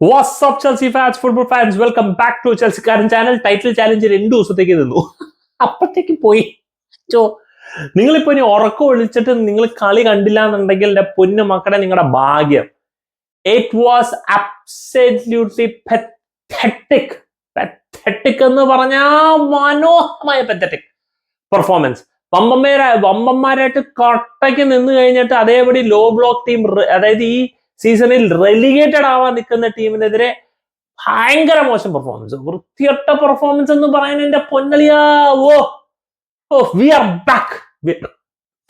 What's up Chelsea fans football fans welcome back to ചെൽസിക്കാരൻ channel title challenge രണ്ടു ദിവസത്തേക്ക് നിന്നു. അപ്പത്തേക്ക് പോയി. ചോ നിങ്ങളിപ്പോ ഇനി ഉറക്കം ഒഴിച്ചിട്ട് നിങ്ങൾ കളി കണ്ടില്ല എന്നുണ്ടെങ്കിൽ എന്റെ പൊന്നു മക്കളെ നിങ്ങളുടെ ഭാഗ്യം. It was absolutely pathetic pathetic എന്ന് പറഞ്ഞാൽ മനോഹരമായ പെത്തറ്റിക് പെർഫോമൻസ് വമ്പന്മാരെ വമ്പന്മാരായിട്ട് കട്ടയ്ക്ക് നിന്ന് കഴിഞ്ഞിട്ട് അതേപടി ലോ ബ്ലോക്ക് ടീം അതായത് ഈ സീസണിൽ റെലിഗേറ്റഡ് ആവാൻ നിൽക്കുന്ന ടീമിനെതിരെ ഭയങ്കര മോശം പെർഫോമൻസ് വൃത്തിയൊട്ട പെർഫോമൻസ് എന്ന് പറയാൻ എന്റെ പൊന്നളിയാ oh oh we are back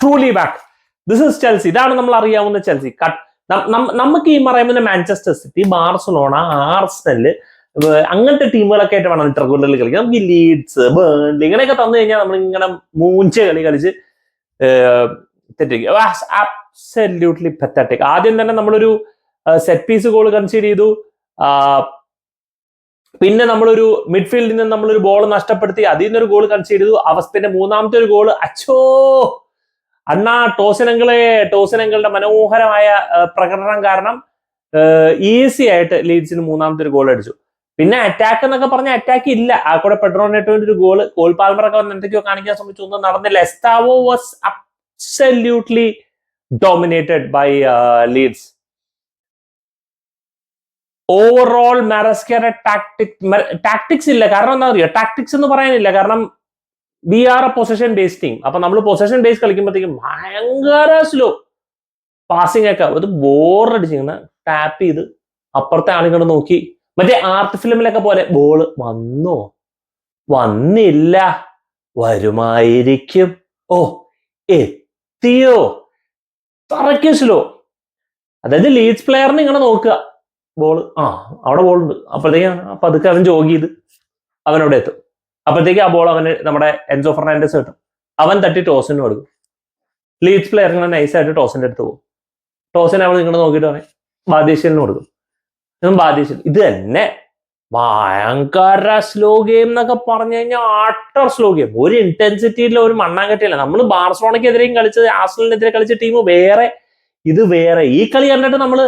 truly back this is Chelsea ഇതാണ് നമ്മൾ അറിയാവുന്ന ചെൽസി കട്ട് നമുക്ക് ഈ പറയുന്ന മാഞ്ചസ്റ്റർ സിറ്റി ബാർസലോണ ആർസനൽ അങ്ങനത്തെ ടീമുകളൊക്കെ ആയിട്ട് വേണം ഇന്റർകൂലറിൽ കളിക്കാൻ. നമുക്ക് ലീഡ്സ് ബേൺലി ഇങ്ങനെയൊക്കെ തന്നു കഴിഞ്ഞാൽ നമ്മൾ ഇങ്ങനെ മൂഞ്ച കളി കളിച്ച് തെറ്റിക്കും അബ്സല്യൂട്ട്ലി പെത്തറ്റിക് ആദ്യം തന്നെ നമ്മളൊരു സെറ്റ് പീസ് ഗോൾ കൺസീഡ് ചെയ്തു. പിന്നെ നമ്മളൊരു മിഡ്ഫീൽഡിൽ നിന്ന് നമ്മളൊരു ബോൾ നഷ്ടപ്പെടുത്തി അതിൽ നിന്നൊരു ഗോൾ കൺസീഡ് ചെയ്തു. അവസ്ഥന്റെ മൂന്നാമത്തെ ഒരു ഗോൾ അച്ചോ! അണ്ണാ ടോസനങ്ങളെ ടോസനങ്ങളുടെ മനോഹരമായ പ്രകടനം കാരണം ഈസി ആയിട്ട് ലീഡ്സിന് മൂന്നാമത്തെ ഒരു ഗോൾ അടിച്ചു. പിന്നെ അറ്റാക്ക് എന്നൊക്കെ പറഞ്ഞ അറ്റാക്ക് ഇല്ല. ആ കൂടെ പെട്രോനെറ്റോന്റെ ഒരു ഗോൾ ഗോൾ പാൽമറൊക്കെ എന്തൊക്കെയോ കാണിക്കാൻ ശ്രമിച്ചു. ഒന്നും നടന്നില്ല. Estevao was absolutely by by Leeds. Overall മാരസ്കയുടെ tactic tactics ഇല്ല. കാരണം എന്താ പറയുക ടാക്ടിക്സ് എന്ന് പറയാനില്ല. കാരണം we are a possession based team അപ്പൊ നമ്മൾ പൊസഷൻ ബേസ് കളിക്കുമ്പോഴത്തേക്കും ഭയങ്കര സ്ലോ പാസിംഗ് ഒക്കെ. ഒരു ബോറടിച്ചിങ്ങനെ ടാപ്പ് ചെയ്ത് അപ്പുറത്തെ ആളുകൾ നോക്കി. മറ്റേ ആർട്ട് ഫിലിമിലൊക്കെ പോലെ ബോൾ വന്നോ? വന്നില്ല. വരുമായിരിക്കും. ഓ എത്തിയോ തറയ്ക്ക് സ്ലോ. അതായത് ലീഡ്സ് പ്ലെയറിനെ ഇങ്ങനെ നോക്കുക. ബോൾ ആ അവിടെ ബോൾ ഉണ്ട്. അപ്പോഴത്തേക്കാണ് അപ്പൊ അതൊക്കെ അവൻ ജോഗ് ചെയ്ത് അവനവിടെ എത്തും. അപ്പോഴത്തേക്ക് ആ ബോൾ അവന് നമ്മുടെ എൻസോ ഫെർണാൻഡസ് കിട്ടും. അവൻ തട്ടി ടോസിന് കൊടുക്കും. ലീഡ്സ് പ്ലെയർ ഇങ്ങനെ നൈസായിട്ട് ടോസിന്റെ അടുത്ത് പോകും. ടോസിനെ അവൾ ഇങ്ങനെ നോക്കിയിട്ട് പറയും ബാദേശിയലിന് കൊടുക്കും. ഇതും ഇത് തന്നെ ഭയങ്കര സ്ലോ ഗെയിം എന്നൊക്കെ പറഞ്ഞു കഴിഞ്ഞാൽ ആട്ടർ സ്ലോ ഗെയിം. ഒരു ഇന്റൻസിറ്റിയിലുള്ള ഒരു മണ്ണാങ്കട്ടിയില്ല. നമ്മൾ ബാർസലോണയ്ക്കെതിരെയും കളിച്ചത് ആസ്ലിനെതിരെ കളിച്ച ടീം വേറെ ഇത് വേറെ. ഈ കളി കണ്ടിട്ട് നമ്മൾ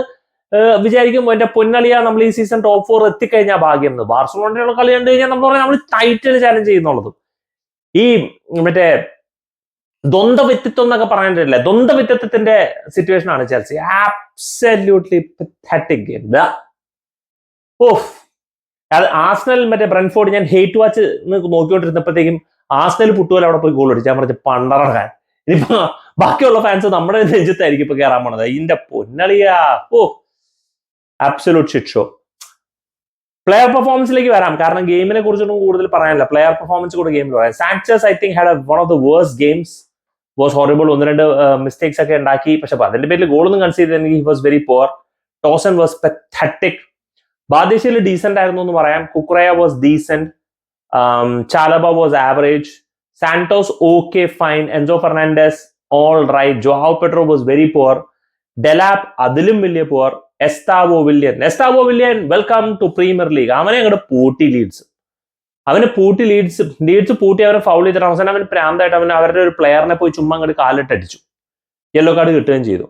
വിചാരിക്കും എന്റെ പൊന്നളിയാ നമ്മൾ ഈ സീസൺ ടോപ്പ് ഫോർ എത്തിക്കഴിഞ്ഞാൽ ഭാഗ്യം എന്ന്. ബാർസലോണയുടെ കളി കണ്ടു കഴിഞ്ഞാൽ നമ്മൾ പറയാം നമ്മൾ ടൈറ്റിൽ ചാലഞ്ച് ചെയ്യുന്നുള്ളത്. ഈ മറ്റേ ദ്വന്ദ്വ വ്യക്തിത്വം എന്നൊക്കെ പറഞ്ഞിട്ടില്ല? ദ്വന്ദ്വ വ്യക്തിത്വത്തിന്റെ സിറ്റുവേഷൻ ആണ് Chelsea absolutely pathetic game of അത് ആസ്നൽ മറ്റേ ബ്രൻഫോർഡ് ഞാൻ ഹേറ്റ് വാച്ച് നോക്കിക്കൊണ്ടിരുന്നപ്പോഴത്തേക്കും ആസ്നൽ പുട്ടുപോലെ അവിടെ പോയി ഗോൾ അടിച്ചു. ഞാൻ പറഞ്ഞു പണ്ടറക്കാൻ ഇനിയിപ്പോ ബാക്കിയുള്ള ഫാൻസ് നമ്മുടെ നെഞ്ചത്തായിരിക്കും ഇപ്പൊ കയറാൻ പോണത്. ഇതിന്റെ പൊന്നളിയാ. Oh absolute shit show player പെർഫോമൻസിലേക്ക് വരാം. കാരണം ഗെയിമിനെ കുറിച്ചൊന്നും കൂടുതൽ പറയാനില്ല. പ്ലെയർ പെർഫോമൻസ് കൂടെ ഗെയിമിൽ പറയാം. Sanchez I think had one of the worse games was horrible ഒന്ന് രണ്ട് മിസ്റ്റേക്സ് ഒക്കെ ഉണ്ടാക്കി. പക്ഷെ അതിന്റെ പേരിൽ ഗോളൊന്നും കൺസിഡർ ചെയ്തെങ്കിൽ he was very poor Tosin was pathetic ബാദേശയിൽ decent ആയിരുന്നു എന്ന് പറയാം. Cucurella was decent Chalobah was average Santos okay fine Enzo Fernandez all right Joao Pedro was very poor Delap അതിലും വലിയ poor Estevao Willian Estevao Willian welcome to Premier League അവനെ അങ്ങോട്ട് പൂട്ടി Leeds അവന് പൂട്ടി ലീഡ്സ് ലീഡ്സ് പൂട്ടി അവനെ foul ചെയ്തിട്ട് അവസാനം അവൻ പ്രാന്തായിട്ട് അവൻ അവരുടെ ഒരു പ്ലെയറിനെ പോയി ചുമ്മാ അങ്ങോട്ട് കാലിട്ടടിച്ചു. യെല്ലോ കാർഡ് കിട്ടുകയും ചെയ്തു.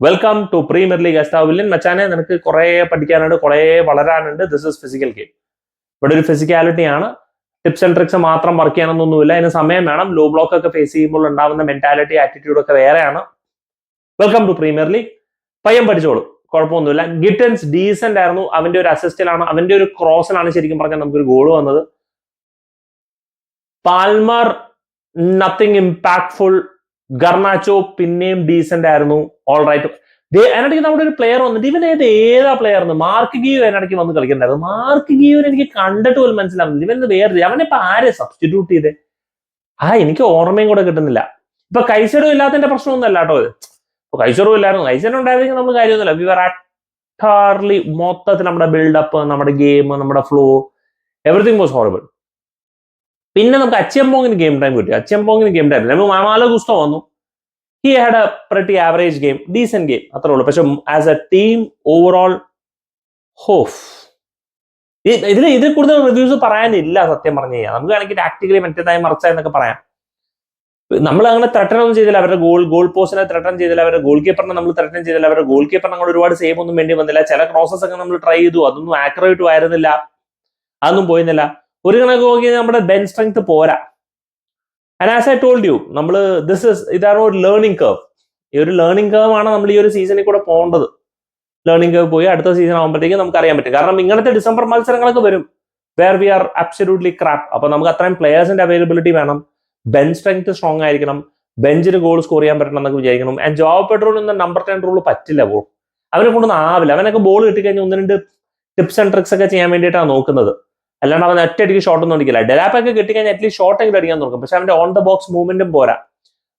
Welcome to Premier League Estevao Willian മച്ചാനെ നിനക്ക് കുറേ പഠിക്കാനുണ്ട് കുറേ വളരാനുണ്ട്. ദിസ് ഇസ് ഫിസിക്കൽ ഗെയിം ഇവിടെ ഒരു ഫിസിക്കാലിറ്റി ആണ്. ടിപ്സ് ആൻഡ് ട്രിക്സ് മാത്രം വർക്ക് ചെയ്യാനൊന്നുമില്ല. അതിന് സമയം വേണം. ലോ ബ്ലോക്ക് ഒക്കെ ഫേസ് ചെയ്യുമ്പോൾ ഉണ്ടാവുന്ന മെന്റാലിറ്റി ആറ്റിറ്റ്യൂഡ് ഒക്കെ വേറെയാണ്. വെൽക്കം ടു പ്രീമിയർ ലീഗ് പയ്യൻ പഠിച്ചോളൂ. കുഴപ്പമൊന്നുമില്ല. ഗിറ്റൻസ് ഡീസെന്റ് ആയിരുന്നു. അവന്റെ ഒരു അസിസ്റ്റിലാണ് അവന്റെ ഒരു ക്രോസിലാണ് ശരിക്കും പറഞ്ഞാൽ നമുക്കൊരു ഗോൾ വന്നത്. പാൽമർ നത്തിങ് ഇമ്പാക്ട്ഫുൾ ഗർണാച്ചോ പിന്നെയും ഡീസെന്റ് ആയിരുന്നു. ഓൾ റൈറ്റ് അതിനിടയ്ക്ക് നമ്മുടെ ഒരു പ്ലെയർ വന്നിട്ട് ഇവൻ ഏത് ഏതാ പ്ലെയർ മാർക്ക് ഗിയോ അതിനിടയ്ക്ക് വന്ന് കളിക്കണ്ടായിരുന്നു മാർക്ക് ഗിയോനെ എനിക്ക് കണ്ടിട്ട് പോലും മനസ്സിലാവുന്നില്ല. ഇവൻ വേറെ അവനെ ഇപ്പൊ ആരെ സബ്സ്റ്റിറ്റ്യൂട്ട് ചെയ്തേ? ആ എനിക്ക് ഓർമ്മയും കൂടെ കിട്ടുന്നില്ല. ഇപ്പൊ കൈസഡും ഇല്ലാത്തതിന്റെ പ്രശ്നമൊന്നുമല്ല കേട്ടോ ഇത്. ഇപ്പൊ കൈസറും ഇല്ലായിരുന്നു. കൈസറും ഉണ്ടായിരുന്നെങ്കിൽ നമ്മൾ കാര്യമൊന്നുമില്ല. വിവർ അട്ടാർലി മൊത്തത്തിൽ നമ്മുടെ ബിൽഡപ്പ് നമ്മുടെ ഗെയിം നമ്മുടെ ഫ്ലോ എവറിഥിങ് വാസ് ഹോറിബിൾ പിന്നെ നമുക്ക് അച്ചമ്പോങ്ങിന് ഗെയിം ടൈം കിട്ടി. അച്ചമ്പോങ്ങിന് ഗെയിം ടൈം നമുക്ക് മാമാല ഗുസ്തോ വന്നു. He had a pretty average game decent game അത്രേ ഉള്ളൂ. പക്ഷെ as a team overall Hoff. ഇതിൽ ഇതിൽ കൂടുതൽ റിവ്യൂസ് പറയാനില്ല സത്യം പറഞ്ഞു കഴിഞ്ഞാൽ. നമുക്ക് വേണമെങ്കിൽ ടാക്ടിക്കലി മറ്റേതായി മറിച്ച എന്നൊക്കെ പറയാം. നമ്മൾ അങ്ങനെ ത്രട്ടനൊന്നും ചെയ്തില്ല. അവരുടെ ഗോൾ ഗോൾ പോസ്റ്റിനെ ത്രട്ടൻ ചെയ്തില്ല. അവരുടെ ഗോൾ കീപ്പറിനെ നമ്മൾ ത്രട്ടൻ ചെയ്തില്ല. അവരുടെ ഗോൾ കീപ്പറിനെ നമ്മൾ ഒരുപാട് സേവ് ഒന്നും വേണ്ടി വന്നില്ല. ചില ക്രോസസ് ഒക്കെ നമ്മൾ ട്രൈ ചെയ്തു. അതൊന്നും ആക്യുറേറ്റ് ആയിരുന്നില്ല. അതൊന്നും പോയിരുന്നില്ല. ഒരു കണക്ക് നോക്കി നമ്മുടെ ബെൻ സ്ട്രെങ്ത് പോരാ. And as I told you നമ്മൾ ദിസ് ഇസ് ഇതാണ് ഒരു ലേണിംഗ് കർവ് ഈ ഒരു ലേണിംഗ് കർവ് ആണ് നമ്മൾ ഈ ഒരു സീസണിൽ കൂടെ പോകേണ്ടത്. ലേണിംഗ് കർവ് പോയി അടുത്ത സീസൺ ആകുമ്പോഴത്തേക്കും നമുക്ക് അറിയാൻ പറ്റും. കാരണം ഇങ്ങനത്തെ ഡിസംബർ മത്സരങ്ങളൊക്കെ വരും where we are absolutely crap അപ്പൊ നമുക്ക് അത്രയും പ്ലെയേഴ്സിന്റെ അവൈലബിലിറ്റി വേണം. ബെൻ സ്ട്രെങ്ത് സ്ട്രോങ് ആയിരിക്കണം. ബെഞ്ചിന് ഗോൾ സ്കോർ ചെയ്യാൻ പറ്റണം എന്നൊക്കെ വിചാരിക്കണം. ആൻഡ് ജോബ് പെട്രോളിന് നമ്പർ ടെൻ റൂൾ പറ്റില്ല പോകും അവനെ കൊണ്ടൊന്നും ആവില്ല. അവനൊക്കെ ബോൾ കിട്ടിക്കഴിഞ്ഞാൽ ഒന്ന് രണ്ട് ടിപ്സ് ആൻഡ് ട്രിക്സ് ഒക്കെ ചെയ്യാൻ വേണ്ടിയിട്ടാണ് നോക്കുന്നത്. അല്ലാണ്ട് അവൻ ഒറ്റയടിക്ക് ഷോട്ട് ഒന്നും അടിക്കില്ല. ഡെലാപ്പ് ഒക്കെ കിട്ടിക്കഴിഞ്ഞാൽ അറ്റ്ലീസ്റ്റ് ഷോട്ട് എങ്കിലും അടിക്കാൻ നോക്കും പക്ഷെ അവന്റെ ഓൺ ദ ബോക്സ് മൂവ്മെന്റും പോരാ.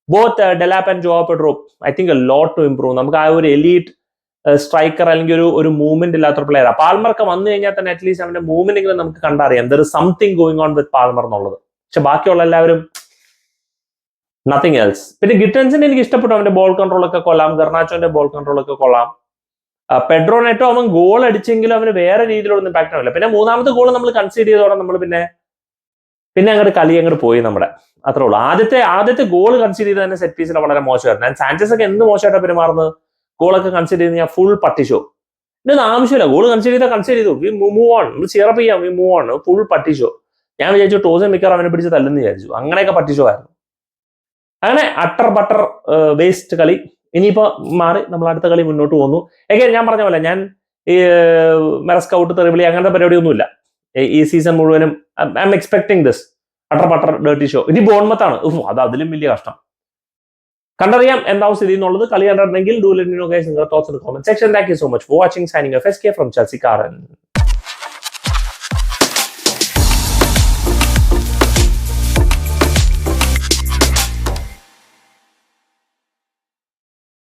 Both Delap and Joao Pedro I think lot to improve നമുക്ക് ആ ഒരു എലീറ്റ് സ്ട്രൈക്കർ അല്ലെങ്കിൽ ഒരു ഒരു മൂവ്മെന്റ് ഇല്ലാത്ത പ്ലെയർ പാൽമർക്ക് വന്നു കഴിഞ്ഞാൽ തന്നെ അറ്റ്ലീസ്റ്റ് അവന്റെ മൂവ്മെന്റ് എങ്കിലും നമുക്ക് കണ്ടറിയാം. There is something going on with Palmer എന്നുള്ളത്. പക്ഷെ ബാക്കിയുള്ള എല്ലാവരും നത്തിങ് എൽസ് പിന്നെ ഗിറ്റൻസിന് എനിക്ക് ഇഷ്ടപ്പെട്ടു. അവന്റെ ബോൾ കൺട്രോൾ ഒക്കെ കൊള്ളാം. ഗർണാച്ചോന്റെ ബോൾ കൺട്രോൾ ഒക്കെ കൊള്ളാം. പെഡ്രോ നെറ്റോ അവൻ ഗോൾ അടിച്ചെങ്കിലും അവന് വേറെ രീതിയിലുള്ള ഇമ്പാക്ട് ആവില്ല. പിന്നെ മൂന്നാമത്തെ ഗോൾ നമ്മൾ കൺസീഡ് ചെയ്തോടെ നമ്മൾ പിന്നെ പിന്നെ അങ്ങോട്ട് കളി അങ്ങോട്ട് പോയി നമ്മുടെ. അത്രേ ഉള്ളൂ. ആദ്യത്തെ ആദ്യത്തെ ഗോൾ കൺസീഡ് ചെയ്ത് തന്നെ സെറ്റ് പീസിൽ വളരെ മോശമായിരുന്നു. ഞാൻ സാഞ്ചസ് ഒക്കെ എന്ത് മോശമായിട്ടാണ് പെരുമാറുന്നത്? ഗോളൊക്കെ കൺസീഡ് ചെയ്ത് ഞാൻ ഫുൾ പട്ടിഷോ ഇതൊന്നും ആവശ്യമില്ല. ഗോൾ കൺസീഡ് ചെയ്താൽ കൺസീഡ് ചെയ്തു. വി മൂവ് ഓൺ നമ്മൾ സിറപ്പ് ചെയ്യാം. വി മൂവ് ഓൺ ഫുൾ പട്ടിഷോ ഞാൻ വിചാരിച്ചു ടോസ് മിക്കർ അവനെ പിടിച്ച് തല്ലെന്ന് വിചാരിച്ചു. അങ്ങനെയൊക്കെ പട്ടിഷോ ആയിരുന്നു. അങ്ങനെ അട്ടർ ബട്ടർ വേസ്റ്റ് കളി. ഇനിയിപ്പോ മാറി നമ്മൾ അടുത്ത കളി മുന്നോട്ട് പോകുന്നു. എങ്ങനെ ഞാൻ പറഞ്ഞ പോലെ ഞാൻ ഈ മെറസ്കൗട്ട് തെറിവിളി അങ്ങനത്തെ പരിപാടിയൊന്നുമില്ല. ഈ- സീസൺ മുഴുവനും I am expecting this utter Pattar dirty show ഇനി ബോൺമത്താണ് അത് അതിലും വലിയ കഷ്ടം. കണ്ടറിയാം എന്താവും സ്ഥിതി എന്നുള്ളത് കളി കണ്ടിട്ടുണ്ടെങ്കിൽ ഡൂ ലെറ്റ് നിങ്ങളുടെ comment section thank you so much for watching signing F S K from Chelsea കാരൻ